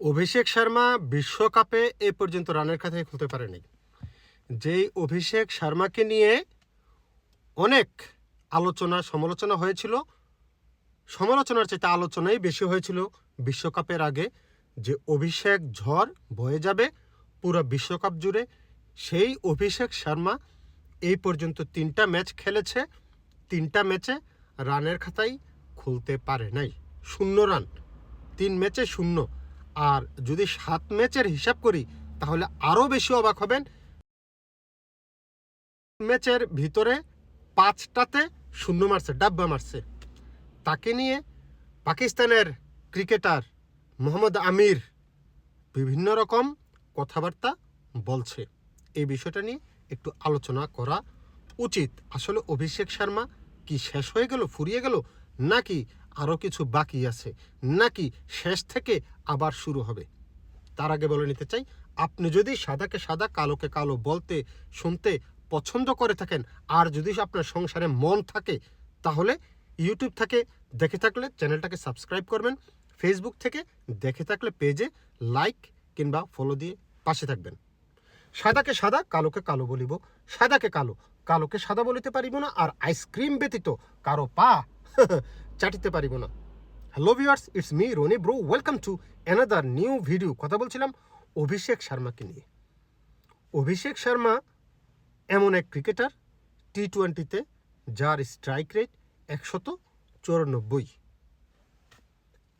অভিষেক শর্মা বিশ্বকাপে এ পর্যন্ত রানের খাতায় খুলতে পারেনি। যেই অভিষেক শর্মাকে নিয়ে অনেক আলোচনা, সমালোচনা হয়েছিল। সমালোচনার চেয়ে আলোচনাই বেশি হয়েছিল বিশ্বকাপের আগে, যে অভিষেক ঝড় বয়ে যাবে পুরো বিশ্বকাপ জুড়ে। সেই অভিষেক শর্মা এই পর্যন্ত তিনটা ম্যাচ খেলেছে, তিনটা ম্যাচে রানের খাতায় খুলতে পারে নাই। শূন্য রান, তিন ম্যাচে শূন্য। আর যদি সাত ম্যাচের হিসাব করি, তাহলে আরও বেশি অবাক হবেন। ম্যাচের ভিতরে পাঁচটাতে শূন্য মারছে, ডাব্বা মারছে। তাকে নিয়ে পাকিস্তানের ক্রিকেটার মোহাম্মদ আমির বিভিন্ন রকম কথাবার্তা বলছে। এই বিষয়টা নিয়ে একটু আলোচনা করা উচিত। আসলে অভিষেক শর্মা কি শেষ হয়ে গেল, ফুরিয়ে গেল, নাকি আরও কিছু বাকি আছে। নাকি শেষ থেকে আবার শুরু হবে? তার আগে বলে নিতে চাই, আপনি যদি সাদাকে সাদা, কালোকে কালো বলতে, শুনতে পছন্দ করে থাকেন, আর যদি আপনার সংসারে মন থাকে, তাহলে ইউটিউব থেকে দেখে থাকলে চ্যানেলটাকে সাবস্ক্রাইব করবেন, ফেসবুক থেকে দেখে থাকলে পেজে লাইক কিংবা ফলো দিয়ে পাশে থাকবেন। সাদাকে সাদা, কালোকে কালো বলিব। সাদাকে কালো, কালোকে সাদা বলিতে পারিব না, আর আইসক্রিম ব্যতীত কারও পা চাটিতে পারিব না। Hello viewers it's me Roni bro welcome to another new video কথা বলছিলাম অভিষেক শর্মাকে নিয়ে। অভিষেক শর্মা এমন এক ক্রিকেটার টি টোয়েন্টিতে যার স্ট্রাইক রেট একশত চুরানব্বই।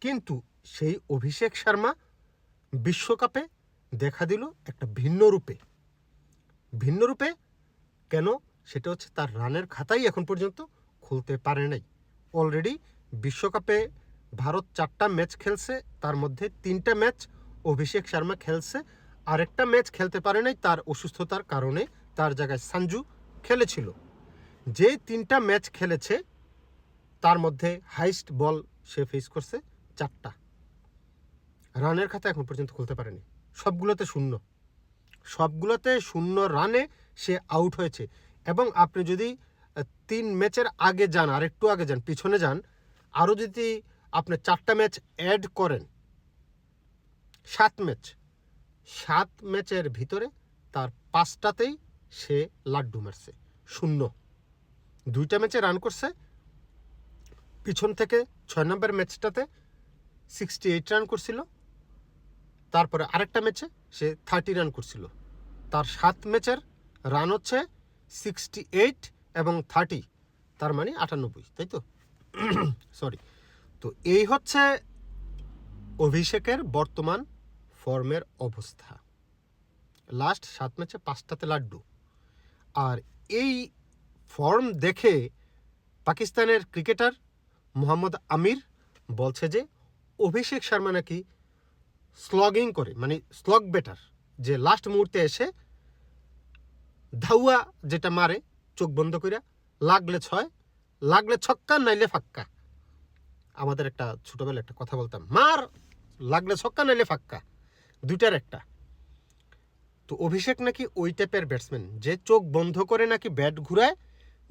কিন্তু সেই অভিষেক শর্মা বিশ্বকাপে দেখা দিল একটা ভিন্ন রূপে। ভিন্ন রূপে কেন? সেটা হচ্ছে তার রানের খাতাই এখন পর্যন্ত খুলতে পারে নাই। অলরেডি বিশ্বকাপে ভারত চারটা ম্যাচ খেলছে, তার মধ্যে তিনটা ম্যাচ অভিষেক শর্মা খেলছে। আরেকটা ম্যাচ খেলতে পারে নাই, তার অসুস্থতার কারণে তার জায়গায় সঞ্জু খেলেছিল। যে তিনটা ম্যাচ খেলেছে, তার মধ্যে হাইস্ট বল সে ফেস করছে চারটা। রানের খাতা এখন পর্যন্ত খুলতে পারেনি। সবগুলোতে শূন্য। সবগুলোতে শূন্য রানে সে আউট হয়েছে। এবং আপনি যদি তিন ম্যাচের আগে যান, আর একটু আগে যান, পিছনে যান। আরও যদি আপনি চারটা ম্যাচ অ্যাড করেন, সাত ম্যাচ, সাত ম্যাচের ভিতরে তার পাঁচটাতেই সে লাড্ডু মারছে, শূন্য। দুইটা ম্যাচে রান করছে, পিছন থেকে ছয় নম্বর ম্যাচটাতে সিক্সটি এইট রান করছিল, তারপরে আরেকটা ম্যাচে সে থার্টি রান করছিল। তার সাত ম্যাচের রান হচ্ছে সিক্সটি এইট এবং থার্টি তার মানে আটানব্বই, তাই তো? সরি তো এই হচ্ছে অভিষেকের বর্তমান ফর্মের অবস্থা। লাস্ট সাত ম্যাচে পাঁচটাতে লাড্ডু। আর এই ফর্ম দেখে পাকিস্তানের ক্রিকেটার মোহাম্মদ আমির বলছে যে, অভিষেক শর্মা নাকি স্লগিং করে মানে স্লগ বেটার যে লাস্ট মুহূর্তে এসে ধাউয়া যেটা মারে চোখ বন্ধ করে লাগলে ছয়, লাগলে ছক্কা, নাইলে ফাক্কা। আমাদের একটা ছোটোবেলা একটা কথা বলতাম, মার, লাগলে ছক্কা, নাইলে ফাক্কা। দুইটার একটা। তো অভিষেক নাকি ওই টাইপের ব্যাটসম্যান যে চোখ বন্ধ করে নাকি ব্যাট ঘুরায়,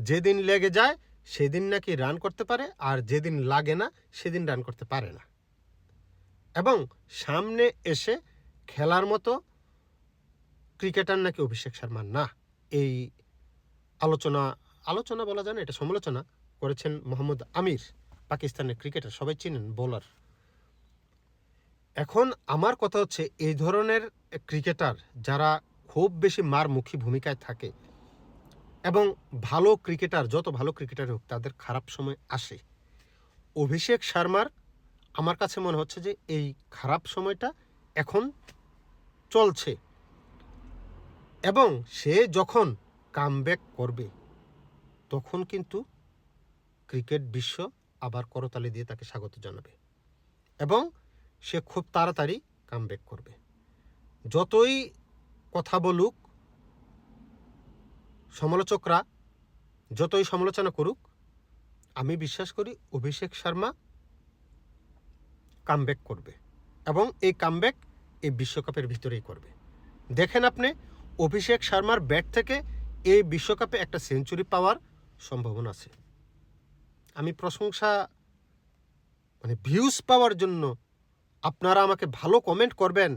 যেদিন লেগে যায়, সেদিন নাকি রান করতে পারে, আর যেদিন লাগে না, সেদিন রান করতে পারে না। এবং সামনে এসে খেলার মতো ক্রিকেটার নাকি অভিষেক শর্মা না। এই আলোচনা আলোচনা বলা যায় না, এটা সমালোচনা করেছেন মোহাম্মদ আমির, পাকিস্তানের ক্রিকেটার, সবাই চিনেন, বোলার। এখন আমার কথা হচ্ছে, এই ধরনের ক্রিকেটার যারা খুব বেশি মারমুখী ভূমিকায় থাকে এবং ভালো ক্রিকেটার, যত ভালো ক্রিকেটার হোক, তাদের খারাপ সময় আসে। অভিষেক শর্মার, আমার কাছে মনে হচ্ছে যে, এই খারাপ সময়টা এখন চলছে। এবং সে যখন কামব্যাক করবে, তখন কিন্তু ক্রিকেট বিশ্ব আবার করতালি দিয়ে তাকে স্বাগত জানাবে এবং সে খুব তাড়াতাড়ি কামব্যাক করবে। যতই কথা বলুক, সমালোচকরা যতই সমালোচনা করুক, আমি বিশ্বাস করি অভিষেক শর্মা কামব্যাক করবে এবং এই কামব্যাক এই বিশ্বকাপের ভিতরেই করবে। দেখেন আপনি, অভিষেক শর্মার ব্যাট থেকে এই বিশ্বকাপে একটা সেঞ্চুরি পাওয়ার সম্ভাবনা আছে। আমি প্রশংসা মানে ভিউজ পাওয়ার জন্য, আপনারা আমাকে ভালো কমেন্ট করবেন,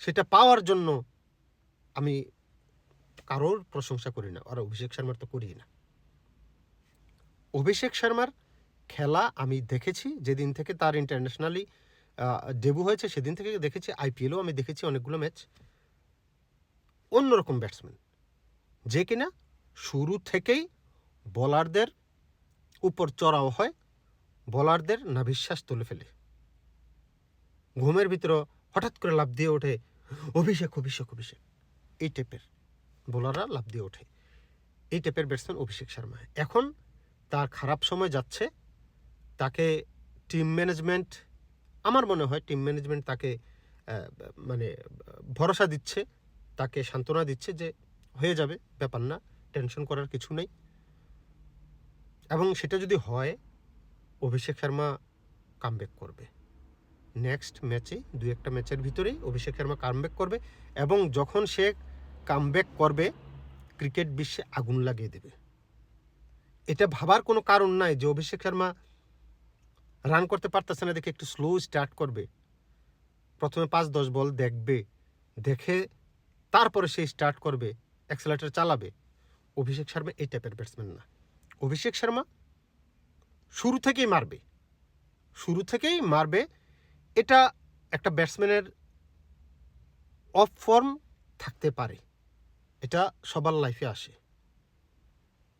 সেটা পাওয়ার জন্য আমি কারোর প্রশংসা করি না, আর অভিষেক শর্মার তো করি না। অভিষেক শর্মার খেলা আমি দেখেছি, যেদিন থেকে তার ইন্টারন্যাশনালি ডেবু হয়েছে, সেদিন থেকে দেখেছি আইপিএলও আমি দেখেছি অনেকগুলো ম্যাচ অন্যরকম ব্যাটসম্যান যে কিনা শুরু থেকেই বোলারদের উপর চড়াও হয়, বোলারদের নাভিশ্বাস তুলে ফেলে। ঘুমের ভিতরে হঠাৎ করে লাভ দিয়ে ওঠে, অভিষেক অভিষেক অভিষেক। এই টাইপের বোলাররা লাভ দিয়ে ওঠে। এই টাইপের ব্যাটসম্যান অভিষেক শর্মা। এখন তার খারাপ সময় যাচ্ছে। তাকে টিম ম্যানেজমেন্ট, আমার মনে হয় টিম ম্যানেজমেন্ট তাকে মানে ভরসা দিচ্ছে, তাকে সান্ত্বনা দিচ্ছে যে হয়ে যাবে, ব্যাপার না টেনশন করার কিছু নেই। এবং সেটা যদি হয়, অভিষেক শর্মা কামব্যাক করবে। নেক্সট ম্যাচে দু একটা ম্যাচের ভিতরেই অভিষেক শর্মা কামব্যাক করবে এবং যখন সে কামব্যাক করবে ক্রিকেট বিশ্বে আগুন লাগিয়ে দেবে। এটা ভাবার কোনো কারণ নাই যে অভিষেক শর্মা রান করতে পারতেছে না দেখে একটু স্লো স্টার্ট করবে। প্রথমে পাঁচ দশ বল দেখবে, দেখে তারপরে সে স্টার্ট করবে। অ্যাক্সেলেটার চালাবে। অভিষেক শর্মা এই টাইপের ব্যাটসম্যান না। অভিষেক শর্মা শুরু থেকেই মারবে। শুরু থেকেই মারবে। এটা একটা ব্যাটসম্যানের অফ ফর্ম থাকতে পারে। এটা সবার লাইফে আসে।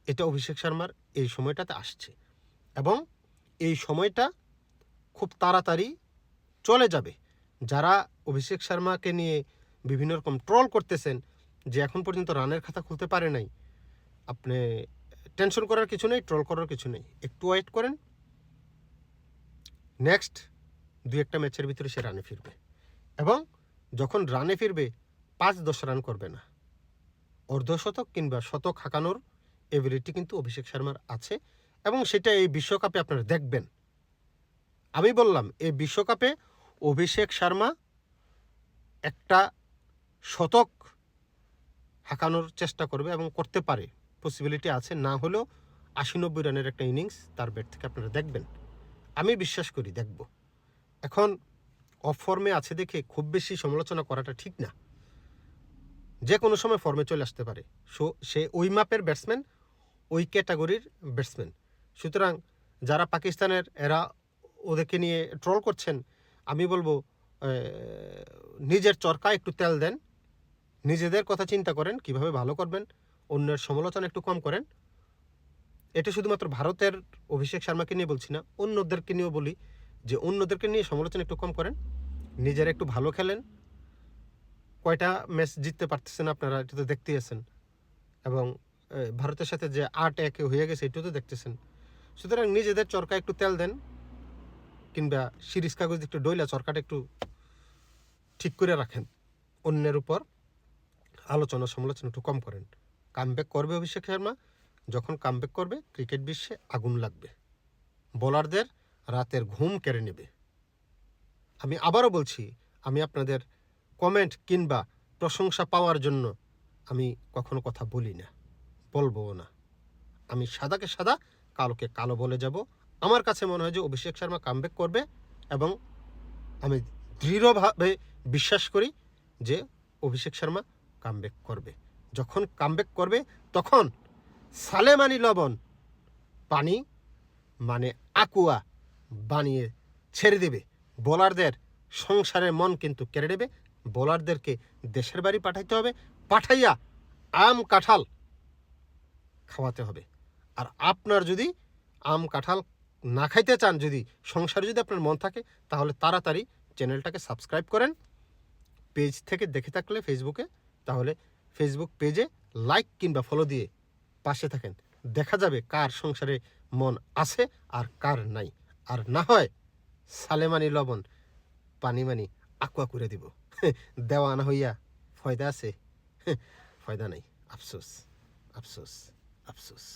এটা অভিষেক শর্মার এই সময়টাতে আসছে। এবং এই সময়টা খুব তাড়াতাড়ি চলে যাবে। যারা অভিষেক শর্মাকে নিয়ে বিভিন্ন রকম ট্রল করতেছেন যে এখন পর্যন্ত রানের খাতা খুলতে পারে নাই, আপনি টেনশন করার কিছু নেই ট্রল করার কিছু নেই। একটু ওয়েট করেন। নেক্সট দু একটা ম্যাচের ভিতরে সে রানে ফিরবে। এবং যখন রানে ফিরবে, পাঁচ দশ রান করবে না। অর্ধশতক কিংবা শতক হাঁকানোর এবিলিটি কিন্তু অভিষেক শর্মার আছে এবং সেটা এই বিশ্বকাপে আপনারা দেখবেন। আমি বললাম, এই বিশ্বকাপে অভিষেক শর্মা একটা শতক হাঁকানোর চেষ্টা করবে এবং করতে পারে। পসিবিলিটি আছে, না হলেও আশি নব্বই রানের একটা ইনিংস তার ব্যাট থেকে আপনারা দেখবেন। আমি বিশ্বাস করি, দেখব। এখন অফ ফর্মে আছে দেখে খুব বেশি সমালোচনা করাটা ঠিক না। যে কোনো সময় ফর্মে চলে আসতে পারে। সো, সে ওই মাপের ব্যাটসম্যান ওই ক্যাটাগরির ব্যাটসম্যান সুতরাং যারা পাকিস্তানের, এরা ওদেরকে নিয়ে ট্রল করছেন, আমি বলব নিজের চরকা একটু তেল দেন। নিজেদের কথা চিন্তা করেন, কীভাবে ভালো করবেন, অন্যের সমালোচনা একটু কম করেন। এটা শুধুমাত্র ভারতের অভিষেক শর্মাকে নিয়ে বলছি না, অন্যদেরকে নিয়েও বলি যে অন্যদেরকে নিয়ে সমালোচনা একটু কম করেন, নিজেরা একটু ভালো খেলেন। কয়টা ম্যাচ জিততে পারতেছেন আপনারা এটা তো দেখতেই আছেন। এবং ভারতের সাথে যে আট একে হয়ে গেছে এটাও তো দেখতেছেন। সুতরাং নিজেদের চরকা একটু তেল দেন, কিংবা সিরিজ কাগজ একটু ডইলা চরকাটা একটু ঠিক করে রাখেন, অন্যের উপর। আলোচনা সমালোচনা একটু কম করেন। কামব্যাক করবে অভিষেক শর্মা, যখন কামব্যাক করবে ক্রিকেট বিশ্বে আগুন লাগবে। বোলারদের রাতের ঘুম কেড়ে নেবে। আমি আবারও বলছি, আমি আপনাদের কমেন্ট কিংবা প্রশংসা পাওয়ার জন্য আমি কখনো কথা বলি না বলব না। আমি সাদাকে সাদা, কালোকে কালো বলে যাব। আমার কাছে মনে হয় যে অভিষেক শর্মা কামব্যাক করবে এবং আমি দৃঢ়ভাবে বিশ্বাস করি যে অভিষেক শর্মা কামব্যাক করবে। যখন কামব্যাক করবে, তখন সালে সালেমানি লবণ পানি মানে আকুয়া বানিয়ে ছেড়ে দেবে। বোলারদের সংসারের মন কিন্তু কেড়ে নেবে। বোলারদেরকে দেশের বাড়ি পাঠাইতে হবে। পাঠাইয়া আম কাঁঠাল খাওয়াতে হবে। আর আপনার যদি আম কাঁঠাল না খাইতে চান, যদি সংসারে যদি আপনার মন থাকে, তাহলে তাড়াতাড়ি চ্যানেলটাকে সাবস্ক্রাইব করেন। পেজ থেকে দেখে থাকলে ফেসবুকে তাহলে ফেসবুক পেজে লাইক কিংবা ফলো দিয়ে পাশে থাকেন। দেখা যাবে কার সংসারে মন আছে আর কার নাই। আর না হয় সালেমানি লবণ, পানি মানি আকুয়া করে দিব। দেওয়া আনা হইয়া ফয়দা আছে। ফয়দা নাই, আফসোস আফসোস আফসোস।